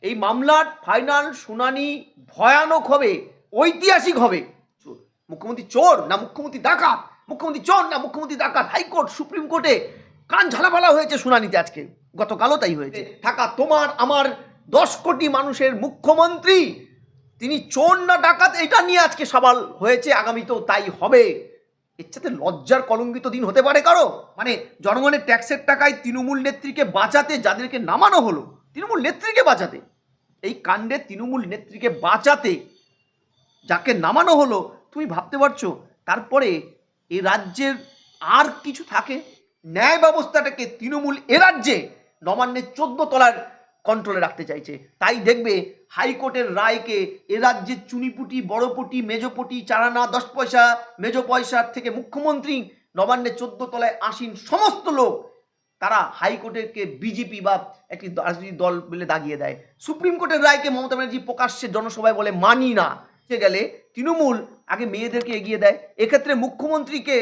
এই মামলার ফাইনাল শুনানি ভয়ানক হবে ঐতিহাসিক হবে। চোর- মুখ্যমন্ত্রী চোর না মুখ্যমন্ত্রী ডাকাত? মুখ্যমন্ত্রী চোর না মুখ্যমন্ত্রী ডাকাত? হাইকোর্ট সুপ্রিম কোর্টে কান ঝালাফালা হয়েছে শুনানিতে আজকে। গতকালও তাই হয়েছে। থাকা তোমার আমার দশ কোটি মানুষের মুখ্যমন্ত্রী তিনি চোর না ডাকাত এটা নিয়ে আজকে সওয়াল হয়েছে আগামীতেও তাই হবে। এর সাথে লজ্জার কলঙ্কিত দিন হতে পারে কারও? মানে জনগণের ট্যাক্সের টাকায় তৃণমূল নেত্রীকে বাঁচাতে যাদেরকে নামানো হলো তৃণমূল নেত্রীকে বাঁচাতে। এই কাণ্ডে তৃণমূল নেত্রীকে বাঁচাতে যাকে নামানো হলো, তুমি ভাবতে পারছ? তারপরে এ রাজ্যের আর কিছু থাকে? ন্যায় ব্যবস্থাটাকে তৃণমূল এ রাজ্যে নবান্নের চোদ্দ তলার কন্ট্রোলে রাখতে চাইছে। তাই দেখবে হাইকোর্টের রায়কে এ রাজ্যের চুনিপুটি, বড়পটি, মেজপটি, চারানা, দশ পয়সা, মেজো পয়সার থেকে মুখ্যমন্ত্রী নবান্নের চোদ্দ তলায় আসীন সমস্ত লোক তারা হাইকোর্টেরকে বিজেপি বা একটি রাজনৈতিক দল বলে দাগিয়ে দেয়। সুপ্রিম কোর্টের রায়কে মমতা ব্যানার্জি প্রকাশ্যে জনসভায় বলে মানি না। সে গেলে তৃণমূল আগে মেয়েদেরকে এগিয়ে দেয়। এক্ষেত্রে মুখ্যমন্ত্রীকে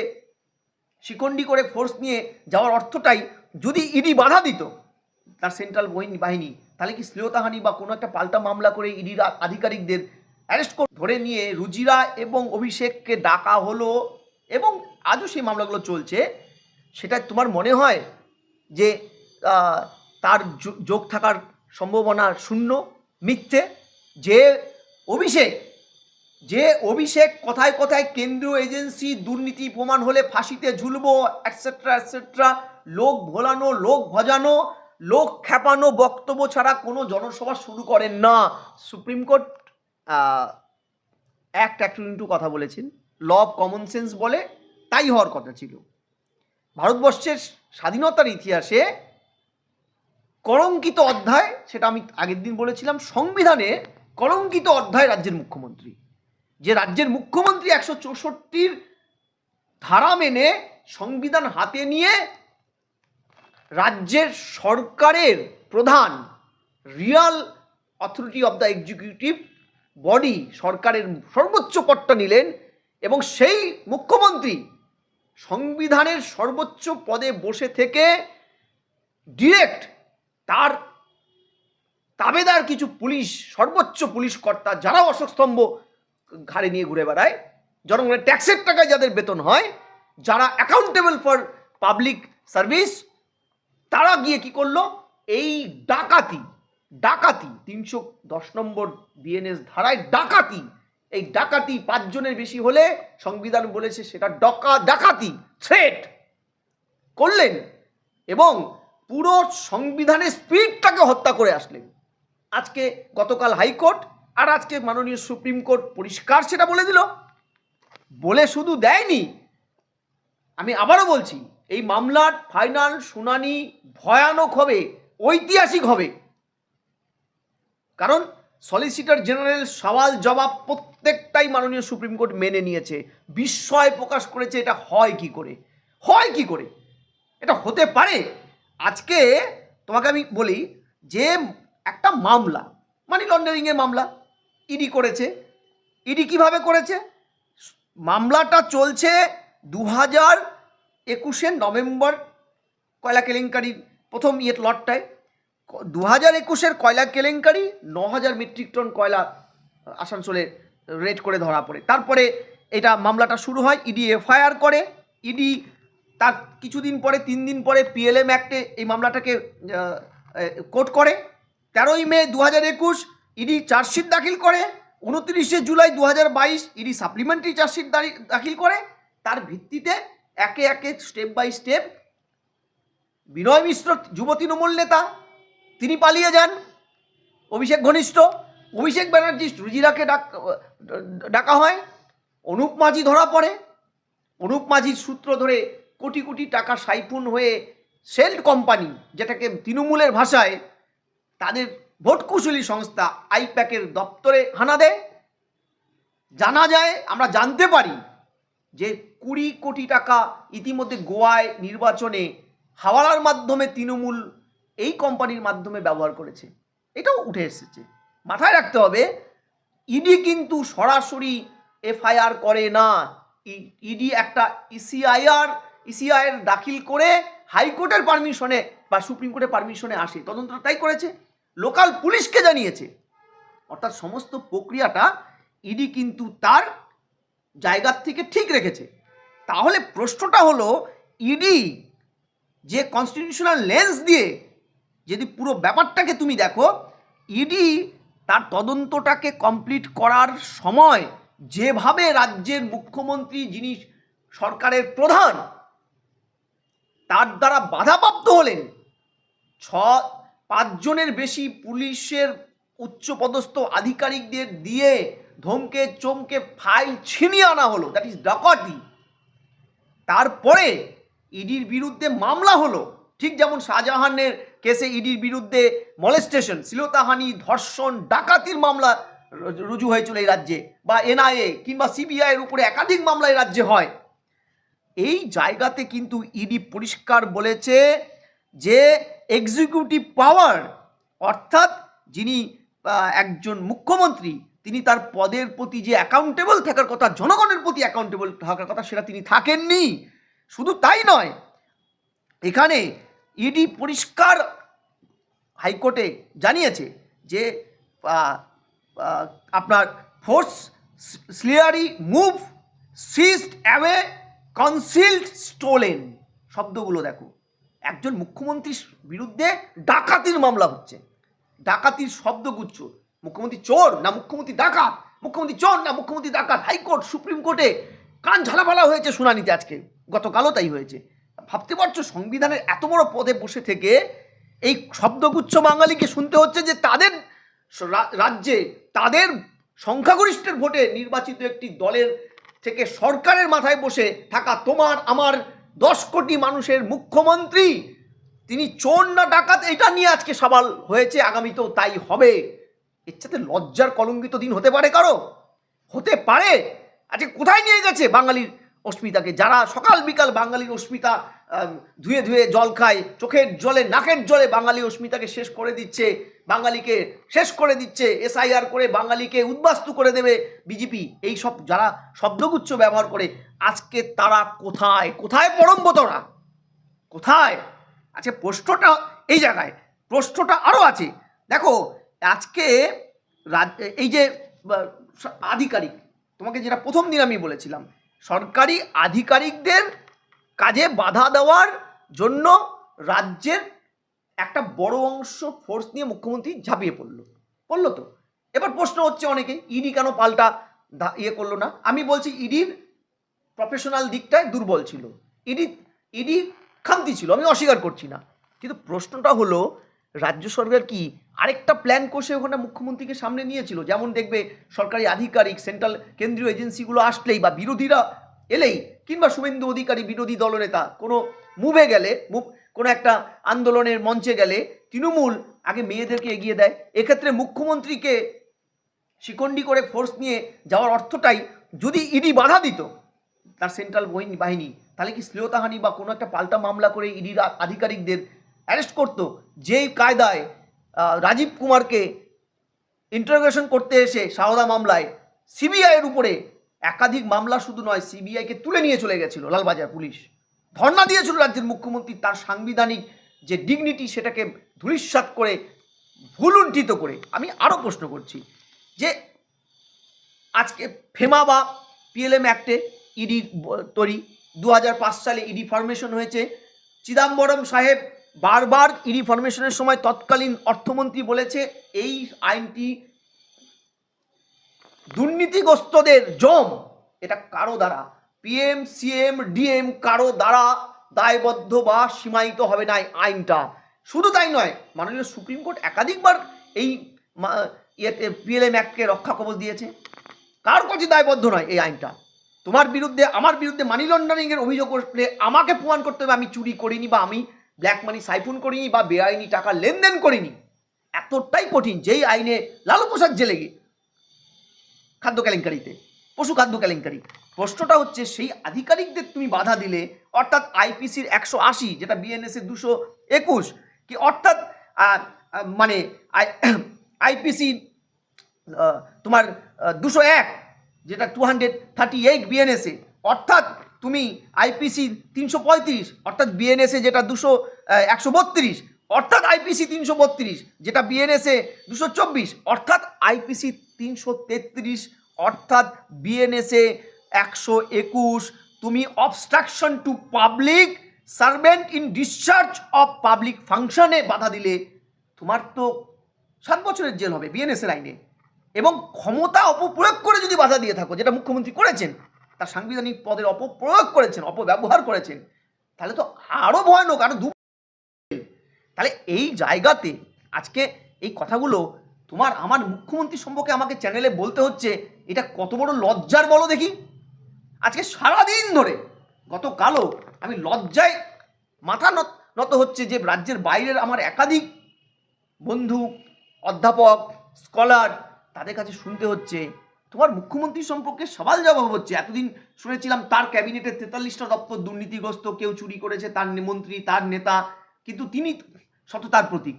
শিকন্ডি করে ফোর্স নিয়ে যাওয়ার অর্থটাই যদি ইডি বাধা দিত, তার সেন্ট্রাল বাহিনী তাহলে কি শ্লীলতাহানি বা কোনো একটা পাল্টা মামলা করে ইডির আধিকারিকদের অ্যারেস্ট ধরে নিয়ে রুজিরা এবং অভিষেককে ডাকা হলো এবং আজও সেই মামলাগুলো চলছে। সেটা তোমার মনে হয়? যে তার যোগ থাকার সম্ভাবনা শূন্য, মিথ্যে। যে অভিষেক যে অভিষেক কথায় কথায় কেন্দ্রীয় এজেন্সি দুর্নীতি প্রমাণ হলে ফাঁসিতে ঝুলবো অ্যাটসেট্রা অ্যাটসেট্রা লোক ভোলানো, লোক ভজানো, লোক খ্যাপানো বক্তব্য ছাড়া কোনো জনসভা শুরু করেন না। Supreme court act act into কথা বলেছেন। ল অফ কমন সেন্স বলে, তাই হওয়ার কথা ছিল। ভারতবর্ষের স্বাধীনতার ইতিহাসে কলঙ্কিত অধ্যায়, সেটা আমি আগের দিন বলেছিলাম, সংবিধানে কলঙ্কিত অধ্যায় রাজ্যের মুখ্যমন্ত্রী। যে রাজ্যের মুখ্যমন্ত্রী একশো চৌষট্টির ধারা মেনে সংবিধান হাতে নিয়ে রাজ্যের সরকারের প্রধান real authority of the executive body সরকারের সর্বোচ্চ পদটা নিলেন এবং সেই মুখ্যমন্ত্রী সংবিধানের সর্বোচ্চ পদে বসে থেকে ডিরেক্ট তার তাবেদার কিছু পুলিশ, সর্বোচ্চ পুলিশ কর্তা যারা অশোকস্তম্ভ ঘাড়ে নিয়ে ঘুরে বেড়ায়, জনগণের ট্যাক্সের টাকায় যাদের বেতন হয়, যারা অ্যাকাউন্টেবল ফর পাবলিক সার্ভিস তারা গিয়ে কি করল? এই ডাকাতি ডাকাতি, তিনশো দশ নম্বর বিএনএস ধারায় ডাকাতি এই ডাকাতি পাঁচজনের বেশি হলে সংবিধান বলেছে সেটা ডকা, ডাকাতি থ্রেট করলেন এবং পুরো সংবিধানের স্পিরিটটাকে হত্যা করে আসলেন। আজকে গতকাল হাইকোর্ট আর আজকে মাননীয় সুপ্রিম কোর্ট পরিষ্কার সেটা বলে দিল। বলে শুধু দেয়নি, আমি আবারও বলছি, এই মামলার ফাইনাল শুনানি ভয়ানক হবে, ঐতিহাসিক হবে। কারণ সলিসিটর জেনারেল সওয়াল জবাব প্রত্যেকটাই মাননীয় সুপ্রিম কোর্ট মেনে নিয়েছে। বিস্ময় প্রকাশ করেছে এটা হয় কি করে? হয় কি করে? এটা হতে পারে। আজকে তোমাকে আমি বলি যে একটা মামলা মানি লন্ডারিংয়ের মামলা ইডি করেছে। ইডি কীভাবে করেছে? মামলাটা চলছে দু হাজার একুশে নভেম্বর, কয়লা কেলেঙ্কারির প্রথম ইয়ের লটটায়। দু হাজার একুশের কয়লা কেলেঙ্কারি? ন হাজার মেট্রিক টন কয়লা আসানসোলে রেড করে ধরা পড়ে। তারপরে এটা মামলাটা শুরু হয়, ইডি এফআইআর করে। ইডি তার কিছুদিন পরে তিন দিন পরে পিএলএম অ্যাক্টে এই মামলাটাকে কোর্ট করে। তেরোই মে দু হাজার একুশ, ইডি চার্জশিট দাখিল করে। উনত্রিশে জুলাই দু হাজার বাইশ, ইডি সাপ্লিমেন্টারি চার্জশিট দাখিল করে। তার ভিত্তিতে একে একে step by step Binoy Mishra, যুব তৃণমূল নেতা তিনি পালিয়ে যান। অভিষেক ঘনিষ্ঠ, অভিষেক ব্যানার্জি রুজিরাকে ডাক, ডাকা হয়। অনুপ মাঝি ধরা পড়ে। অনুপ মাঝির সূত্র ধরে কোটি কোটি টাকা সাইফুন হয়ে সেল্ট কোম্পানি, যেটাকে তৃণমূলের ভাষায় তাদের ভোটকুশলী সংস্থা আইপ্যাকের দপ্তরে হানা দেয়। জানা যায়, আমরা জানতে পারি যে কুড়ি কোটি টাকা ইতিমধ্যে গোয়ায় নির্বাচনে হাওয়ালার মাধ্যমে তৃণমূল এই কোম্পানির মাধ্যমে ব্যবহার করেছে। এটাও উঠে এসেছে। মাথায় রাখতে হবে, ইডি কিন্তু সরাসরি এফআইআর করে না। ইডি একটা E ইসিআইআর ইসিআইআর দাখিল করে হাইকোর্টের পারমিশনে বা সুপ্রিম কোর্টের পারমিশনে আসে। তদন্ত তাই করেছে। লোকাল পুলিশকে জানিয়েছে। অর্থাৎ সমস্ত প্রক্রিয়াটা ইডি কিন্তু তার জায়গার থেকে ঠিক রেখেছে। তাহলে প্রশ্নটা হলো, ইডি যে কনস্টিটিউশনাল লেন্স দিয়ে যদি পুরো ব্যাপারটাকে তুমি দেখো ইডি তার তদন্তটাকে কমপ্লিট করার সময় যেভাবে রাজ্যের মুখ্যমন্ত্রী যিনি সরকারের প্রধান, তার দ্বারা বাধাপ্রাপ্ত হলেন, ছ, পাঁচজনের বেশি পুলিশের উচ্চপদস্থ আধিকারিকদের দিয়ে ধমকে চমকে ফাইল ছিনিয়ে আনা হলো দ্যাট ইজ ডাকাতি। তারপরে ইডির বিরুদ্ধে মামলা হলো, ঠিক যেমন শাহজাহানের কেসে ইডির বিরুদ্ধে মলেস্টেশন শ্লীলতাহানি, ধর্ষণ, ডাকাতির মামলা রুজু হয়েছিল এই রাজ্যে বা এনআইএ কিংবা সিবিআইয়ের উপরে একাধিক মামলা এই রাজ্যে হয়। এই জায়গাতে কিন্তু ইডি পরিষ্কার বলেছে যে এক্সিকিউটিভ পাওয়ার অর্থাৎ যিনি একজন মুখ্যমন্ত্রী, তিনি তার পদের প্রতি যে অ্যাকাউন্টেবল থাকার কথা, জনগণের প্রতি অ্যাকাউন্টেবল থাকার কথা, সেটা তিনি থাকেননি। শুধু তাই নয়, এখানে ইডি পরিষ্কার হাইকোর্টে জানিয়েছে যে আপনার ফোর্স স্লিয়ারি মুভ সিস্ট অ্যাওয়ে কনসিল্ড স্টোলেন শব্দগুলো দেখো। একজন মুখ্যমন্ত্রীর বিরুদ্ধে ডাকাতির মামলা হচ্ছে। ডাকাতির শব্দগুচ্ছ মুখ্যমন্ত্রী চোর না মুখ্যমন্ত্রী ডাকাত? মুখ্যমন্ত্রী চোর না মুখ্যমন্ত্রী ডাকাত? হাইকোর্ট, সুপ্রিম কোর্টে কান ঝালাফালা হয়েছে শুনানিতে আজকে। গতকালও তাই হয়েছে। ভাবতে পারছ সংবিধানের এত বড় পদে বসে থেকে এই শব্দগুচ্ছ বাঙালিকে শুনতে হচ্ছে যে তাদের রাজ্যে তাদের সংখ্যাগরিষ্ঠের ভোটে নির্বাচিত একটি দলের থেকে সরকারের মাথায় বসে থাকা তোমার, আমার দশ কোটি মানুষের মুখ্যমন্ত্রী, তিনি চোর না ডাকাত, এটা নিয়ে আজকে সবাল হয়েছে, আগামীতেও তাই হবে। সাথে লজ্জার কলঙ্কিত দিন হতে পারে কারও? হতে পারে। আজকে কোথায় নিয়ে গেছে বাঙালির অস্মিতাকে, যারা সকাল বিকাল বাঙালির অস্মিতা ধুয়ে ধুয়ে জল খায়, চোখের জলে, নাকের জলে বাঙালি অস্মিতাকে শেষ করে দিচ্ছে, বাঙালিকে শেষ করে দিচ্ছে, এসআইআর করে বাঙালিকে উদ্বাস্তু করে দেবে বিজেপি। এই সব যারা শব্দগুচ্ছ ব্যবহার করে, আজকে তারা কোথায়? কোথায় পরমবতরা কোথায়? আচ্ছা প্রশ্নটা এই জায়গায়, প্রশ্নটা আরও আছে। দেখো, আজকে এই যে আধিকারিক, তোমাকে যেটা প্রথম দিন আমি বলেছিলাম সরকারি আধিকারিকদের কাজে বাধা দেওয়ার জন্য রাজ্যের একটা বড় অংশ ফোর্স নিয়ে মুখ্যমন্ত্রী ঝাঁপিয়ে পড়ল। পড়ল তো? এবার প্রশ্ন হচ্ছে অনেকে ইডি কেন পাল্টা ইয়ে করল না? আমি বলছি ইডির প্রফেশনাল দিকটায় দুর্বল ছিল। ইডি ইডি খামতি ছিল, আমি অস্বীকার করছি না। কিন্তু প্রশ্নটা হলো রাজ্য সরকার কি আরেকটা প্ল্যান কষে ওখানে মুখ্যমন্ত্রীকে সামনে নিয়েছিল? যেমন দেখবে সরকারি আধিকারিক সেন্ট্রাল কেন্দ্রীয় এজেন্সিগুলো আসলেই বা বিরোধীরা এলেই কিংবা শুভেন্দু অধিকারী, বিরোধী দলনেতা কোনো মুভে গেলে মুভ কোনো একটা আন্দোলনের মঞ্চে গেলে তৃণমূল আগে মেয়েদেরকে এগিয়ে দেয়। এক্ষেত্রে মুখ্যমন্ত্রীকে শিকন্ডি করে ফোর্স নিয়ে যাওয়ার অর্থটাই যদি ইডি বাধা দিত, তার সেন্ট্রাল বাহিনী বাহিনী, তাহলে কি শ্লীলতাহানি বা কোনো একটা পাল্টা মামলা করে ইডির আধিকারিকদের অ্যারেস্ট করতো? যেই কায়দায় রাজীব কুমারকে ইন্টারোগেশন করতে এসে সারদা মামলায় সিবিআইয়ের উপরে একাধিক মামলা শুধু নয় সিবিআইকে তুলে নিয়ে চলে গেছিল লালবাজার পুলিশ। ধর্ণা দিয়েছিল রাজ্যের মুখ্যমন্ত্রী তার সাংবিধানিক যে ডিগনিটি সেটাকে ধূলিসাৎ করে, ভুলুণ্ঠিত করে। আমি আরও প্রশ্ন করছি যে আজকে ফেমা বা পিএলএম অ্যাক্টে ইডি তৈরি দু হাজার পাঁচ সালে ইডি ফরমেশন হয়েছে। চিদাম্বরম সাহেব বারবার ইডি ফরমেশনের সময় তৎকালীন অর্থমন্ত্রী বলেছে, এই আইনটি দুর্নীতিগ্রস্তদের জম। এটা কারও দ্বারা। পিএম, সিএম, ডিএম কারও দ্বারা দায়বদ্ধ বা সীমায়িত হবে না আইনটা। শুধু তাই নয়, মাননীয় সুপ্রিম কোর্ট একাধিকবার এই ইয়েতে, পিএলএম অ্যাক্টকে রক্ষা কবচ দিয়েছে। কার কাছে দায়বদ্ধ নয় এই আইনটা? তোমার বিরুদ্ধে, আমার বিরুদ্ধে মানি লন্ডারিংয়ের অভিযোগ করলে আমাকে প্রমাণ করতে হবে আমি চুরি করিনি বা আমি ব্ল্যাক মানি সাইফুন করিনি বা বেআইনি টাকা লেনদেন করিনি। এতটাই কঠিন, যেই আইনে লালু প্রসাদ জেলে গে খাদ্য কেলেঙ্কারিতে, পশু খাদ্য কেলেঙ্কারি। প্রশ্নটা হচ্ছে, সেই আধিকারিকদের তুমি বাধা দিলে, অর্থাৎ আইপিসির একশো আশি, যেটা বিএনএসের দুশো একুশ, কি অর্থাৎ মানে আইপিসি তোমার দুশো এক, যেটা টু হান্ড্রেড থার্টি এইট বিএনএসে, অর্থাৎ তুমি আইপিসি তিনশো পঁয়ত্রিশ, অর্থাৎ বিএনএসে যেটা দুশো একশো বত্রিশ, অর্থাৎ আইপিসি তিনশো বত্রিশ, যেটা বিএনএসএ দুশো চব্বিশ, অর্থাৎ আইপিসি তিনশো তেত্রিশ, অর্থাৎ বিএনএসএ একশো একুশ, তুমি obstruction to public servant in discharge of public ফাংশনে বাধা দিলে তোমার তো সাত বছরের জেল হবে বিএনএসএর লাইনে এবং ক্ষমতা অপপ্রয়োগ করে যদি বাধা দিয়ে থাকো, যেটা মুখ্যমন্ত্রী করেছেন তার সাংবিধানিক পদের অপপ্রয়োগ করেছেন, অপব্যবহার করেছেন, তাহলে তো আরও ভয়ানক আরও দু তাহলে এই জায়গাতে আজকে এই কথাগুলো তোমার আমার মুখ্যমন্ত্রী সম্পর্কে আমাকে চ্যানেলে বলতে হচ্ছে, এটা কত বড় লজ্জার বলো দেখি। আজকে সারাদিন ধরে গতকালও আমি লজ্জায় মাথা নত হচ্ছে যে রাজ্যের বাইরের আমার একাধিক বন্ধু, অধ্যাপক স্কলার তাদের কাছে শুনতে হচ্ছে তোমার মুখ্যমন্ত্রী সম্পর্কে সওয়াল জবাব হচ্ছে। এতদিন শুনেছিলাম তার ক্যাবিনেটের তেতাল্লিশটা দপ্তর দুর্নীতিগ্রস্ত, কেউ চুরি করেছে, তার মন্ত্রী, তার নেতা, কিন্তু তিনি সততার প্রতীক।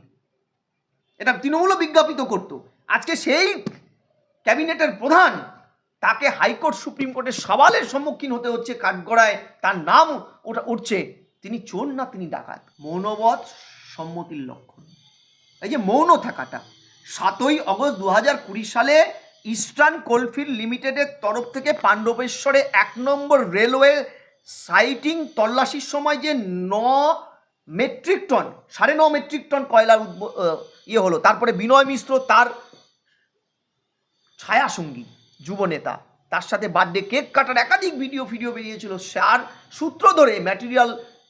এটা তৃণমূলও বিজ্ঞাপিত করত। আজকে সেই ক্যাবিনেটের প্রধান, তাকে হাইকোর্ট, সুপ্রিম কোর্টের সওয়ালের সম্মুখীন হতে হচ্ছে, কাঠগড়ায় তার নাম ওটা উঠছে। তিনি চোর না, তিনি ডাকাত। মৌনবধ সম্মতির লক্ষণ। এই যে মৌন থাকাটা, সাতই অগস্ট দু কুড়ি সালে ইস্টার্ন কোলফিল্ড লিমিটেডের তরফ থেকে পাণ্ডবেশ্বরে এক নম্বর রেলওয়ে সাইটিং তল্লাশির সময় যে ন মেট্রিক টন, সাড়ে ন মেট্রিক টন কয়লার ইয়ে হলো। তারপরে বিনয় মিশ্র তার ছায়া সঙ্গী যুব নেতা। তার সাথে বার্থডে কেক কাটার একাধিক ভিডিও ভিডিও বেরিয়েছিল। সার সূত্র ধরে ম্যাটেরিয়াল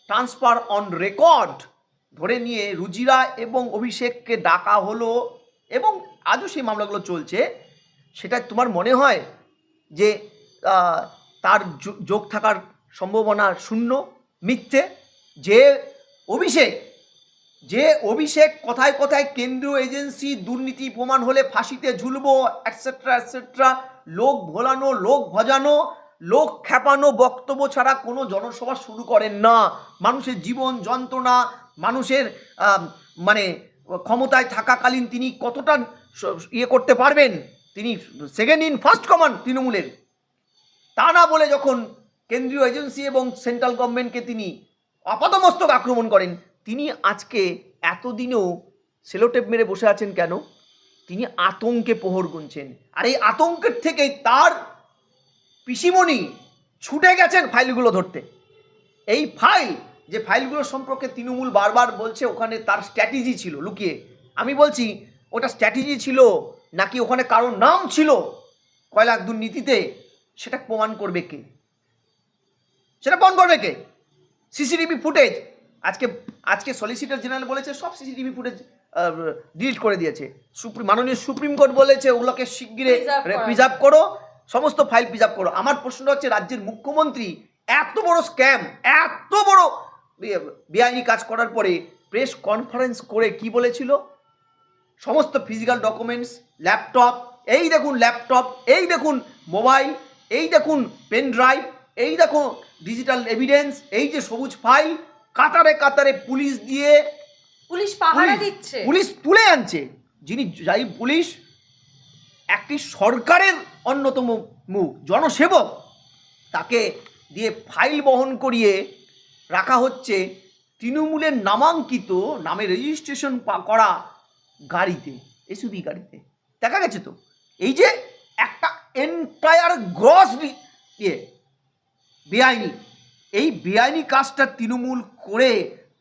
ট্রান্সফার অন রেকর্ড ধরে নিয়ে রুজিরা এবং অভিষেককে ডাকা হলো এবং আজও সেই মামলাগুলো চলছে। সেটা তোমার মনে হয় যে তার যোগ থাকার সম্ভাবনা শূন্য, মিথ্যে? যে অভিষেক যে অভিষেক কথায় কথায় কেন্দ্রীয় এজেন্সি দুর্নীতি প্রমাণ হলে ফাঁসিতে ঝুলবো অ্যাটসেট্রা অ্যাটসেট্রা লোক ভোলানো, লোক ভজানো, লোক খেপানো বক্তব্য ছাড়া কোনো জনসভা শুরু করেন না। মানুষের জীবন যন্ত্রণা, মানুষের মানে ক্ষমতায় থাকাকালীন তিনি কতটা ইয়ে করতে পারবেন? তিনি সেকেন্ড ইন ফার্স্ট কমান্ড তৃণমূলের। তা না বলে যখন কেন্দ্রীয় এজেন্সি এবং সেন্ট্রাল গভর্নমেন্টকে তিনি আপাতমস্তক আক্রমণ করেন, তিনি আজকে এতদিনেও সেলোটেপ মেরে বসে আছেন কেন? তিনি আতঙ্কে প্রহর গুনছেন। আর এই আতঙ্কের থেকেই তার পিসিমণি ছুটে গেছেন ফাইলগুলো ধরতে। এই ফাইল, যে ফাইলগুলো সম্পর্কে তৃণমূল বারবার বলছে, ওখানে তার স্ট্র্যাটেজি ছিল, লুকিয়ে। আমি বলছি, ওটা স্ট্র্যাটেজি ছিল নাকি ওখানে কারোর নাম ছিল? কয়লা দুর্নীতিতে? সেটা প্রমাণ করবে কে? সেটা প্রমাণ করবে কে? CCTV footage. আজকে আজকে সলিসিটর জেনারেল বলেছে সব সিসিটিভি ফুটেজ ডিলিট করে দিয়েছে। সুপ্রিম মাননীয় সুপ্রিম কোর্ট বলেছে ওগুলোকে শিগগিরে প্রিজার্ভ করো। সমস্ত ফাইল প্রিজার্ভ করো। আমার প্রশ্নটা হচ্ছে রাজ্যের মুখ্যমন্ত্রী এত বড় স্ক্যাম এত বড় বেআইনি কাজ করার পরে প্রেস কনফারেন্স করে কি বলেছিল? সমস্ত ফিজিক্যাল ডকুমেন্টস ল্যাপটপ এই দেখুন ল্যাপটপ এই দেখুন মোবাইল এই দেখুন পেন ড্রাইভ এই দেখুন ডিজিটাল এভিডেন্স এই যে সবুজ ফাইল কাতারে কাতারে পুলিশ দিয়ে পুলিশ পাহারা দিচ্ছে। পুলিশ তুলে আনছে। যিনি যাই পুলিশ একটি সরকারের অন্যতম মুখ জনসেবক তাকে দিয়ে ফাইল বহন করিয়ে রাখা হচ্ছে। তৃণমূলের নামাঙ্কিত নামে রেজিস্ট্রেশন করা গাড়িতে এসুবি গাড়িতে। দেখা গেছে তো? এই যে একটা এন্টায়ার গ্রস ইয়ে বেআইনি। এই বেআইনি কাজটা তৃণমূল করে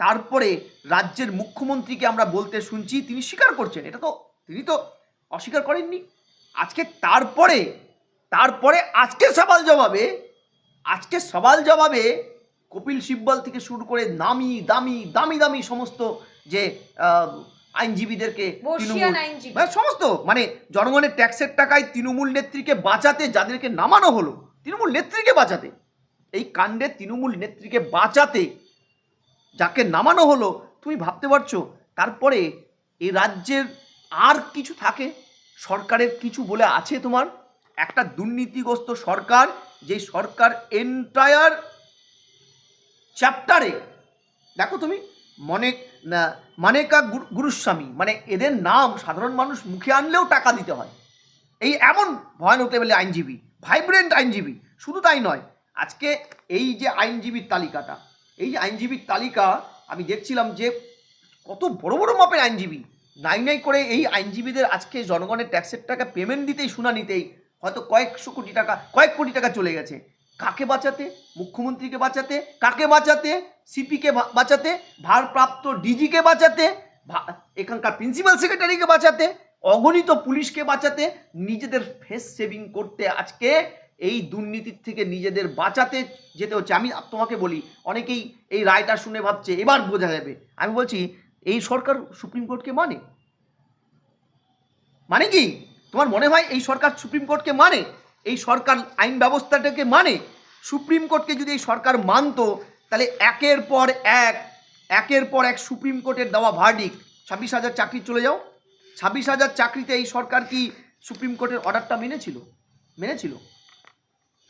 তারপরে রাজ্যের মুখ্যমন্ত্রীকে আমরা বলতে শুনছি, তিনি স্বীকার করছেন। এটা তো তিনি তো অস্বীকার করেননি। আজকে তারপরে তারপরে আজকে সওয়াল জবাবে, আজকে সওয়াল জবাবে কপিল সিব্বল থেকে শুরু করে নামি দামি দামি দামি সমস্ত যে আইনজীবীদেরকে। মানে সমস্ত মানে জনগণের ট্যাক্সের টাকায় তৃণমূল নেত্রীকে বাঁচাতে যাদেরকে নামানো হলো তৃণমূল নেত্রীকে বাঁচাতে। এই কাণ্ডে তৃণমূল নেত্রীকে বাঁচাতে যাকে নামানো হলো তুমি ভাবতে পারছ? তারপরে এই রাজ্যের আর কিছু থাকে? সরকারের কিছু বলে আছে তোমার? একটা দুর্নীতিগ্রস্ত সরকার যে সরকার এন্টায়ার চ্যাপ্টারে দেখো তুমি মনে মানেকা গুরুস্বামী মানে এদের নাম সাধারণ মানুষ মুখে আনলেও টাকা দিতে হয়। এই এমন ভয়ানক লেভেলের আইনজীবী ভাইব্রেন্ট আইনজীবী, শুধু তাই নয়, আজকে এই যে আইনজীবীর তালিকাটা, এই যে আইনজীবীর তালিকা, আমি দেখছিলাম যে কত বড় বড় মাপের আইনজীবী, নাই নাই করে এই আইনজীবীদের আজকে জনগণের ট্যাক্সের টাকা পেমেন্ট দিতেই শুনানিতেই হয়তো কয়েকশো কোটি টাকা, কয়েক কোটি টাকা চলে গেছে। কাকে বাঁচাতে? মুখ্যমন্ত্রীকে বাঁচাতে? কাকে বাঁচাতে? সিপিকে বাঁচাতে? ভারপ্রাপ্ত ডিজিকে বাঁচাতে? এখানকার প্রিন্সিপাল সেক্রেটারিকে বাঁচাতে? অগণিত পুলিশকে বাঁচাতে? নিজেদের ফেস সেভিং করতে আজকে এই দুর্নীতির থেকে নিজেদের বাঁচাতে যেতে হচ্ছে। আমি তোমাকে বলি, অনেকেই এই রায়টা শুনে ভাবছে, এবার বোঝা যাবে। আমি বলছি, এই সরকার সুপ্রিম কোর্টকে মানে? মানে কি? তোমার মনে হয় এই সরকার সুপ্রিম কোর্টকে মানে? এই সরকার আইন ব্যবস্থাটাকে মানে সুপ্রিম কোর্টকে যদি এই সরকার মানতো, তাহলে একের পর এক, একের পর এক সুপ্রিম কোর্টের দেওয়া ভার্ডিক ছাব্বিশ হাজার চাকরি চলে যাও। ছাব্বিশ হাজার চাকরিতে এই সরকার কি সুপ্রিম কোর্টের অর্ডারটা মেনেছিল? মেনেছিল।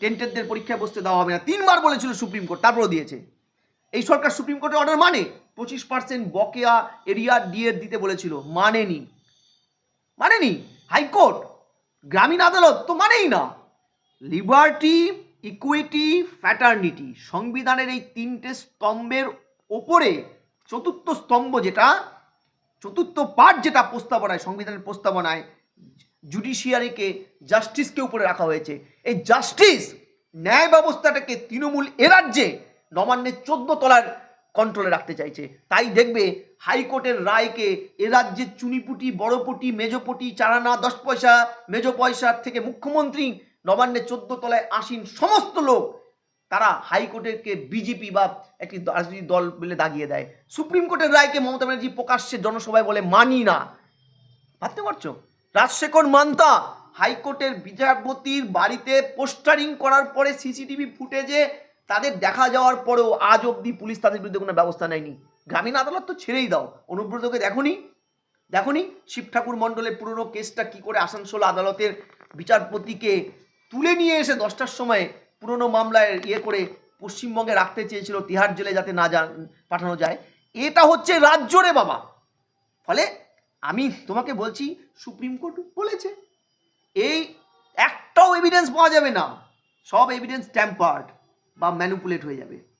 টেন্টেডদের পরীক্ষায় বসতে দেওয়া হবে না। তিনবার বলেছিল সুপ্রিম কোর্ট, তারপরও দিয়েছে। এই সরকার সুপ্রিম কোর্টের অর্ডার মানে? পঁচিশ পার্সেন্ট বকেয়া এরিয়া ডিএর দিতে বলেছিল, মানেনি। মানেনি? হাইকোর্ট? গ্রামীণ আদালত তো মানেই না। লিবার্টি ইকুইটি ফ্যাটার্নিটি সংবিধানের এই তিনটে স্তম্ভের ওপরে চতুর্থ স্তম্ভ যেটা, চতুর্থ পার্ট যেটা প্রস্তাবনায়, সংবিধানের প্রস্তাবনায় জুডিশিয়ারিকে জাস্টিসকে উপরে রাখা হয়েছে। এই জাস্টিস ন্যায় ব্যবস্থাটাকে তৃণমূল এ রাজ্যে নবান্নের চোদ্দ তলার কন্ট্রোলে রাখতে চাইছে। তাই দেখবে হাইকোর্টের রায়কে এ রাজ্যের চুনিপুটি, বড়পটি, মেজপটি, চারানা, দশ পয়সা, মেজো পয়সার থেকে মুখ্যমন্ত্রী নবান্নের চোদ্দ তলায় আসীন সমস্ত লোক, তারা হাইকোর্টেরকে বিজেপি বা একটি রাজনৈতিক দল বলে দাগিয়ে দেয়। সুপ্রিম কোর্টের রায়কে মমতা ব্যানার্জি প্রকাশ্যে জনসভায় বলে মানি না। ভাবতে পারছ? রাজশেখর মান্তা হাইকোর্টের বিচারপতির বাড়িতে পোস্টারিং করার পরে সিসিটিভি ফুটেজে তাদের দেখা যাওয়ার পরেও আজ অবধি পুলিশ তাদের বিরুদ্ধে কোনো ব্যবস্থা নেয়নি। গ্রামীণ আদালত তো ছেড়েই দাও। অনুব্রতকে দেখনি? দেখনি? শিব ঠাকুর মণ্ডলের পুরনো কেসটা কি করে আসানসোল আদালতের বিচারপতিকে তুলে নিয়ে এসে দশটার সময় পুরনো মামলায় ইয়ে করে পশ্চিমবঙ্গে রাখতে চেয়েছিল, তিহার জেলে যাতে না পাঠানো যায়। এটা হচ্ছে রাজ্য রে বাবা। ফলে আমি তোমাকে বলছি, সুপ্রিম কোর্ট বলেছে। এই একটাও এভিডেন্স পাওয়া যাবে না। সব এভিডেন্স ট্যাম্পার্ড বা ম্যানুপুলেট হয়ে যাবে।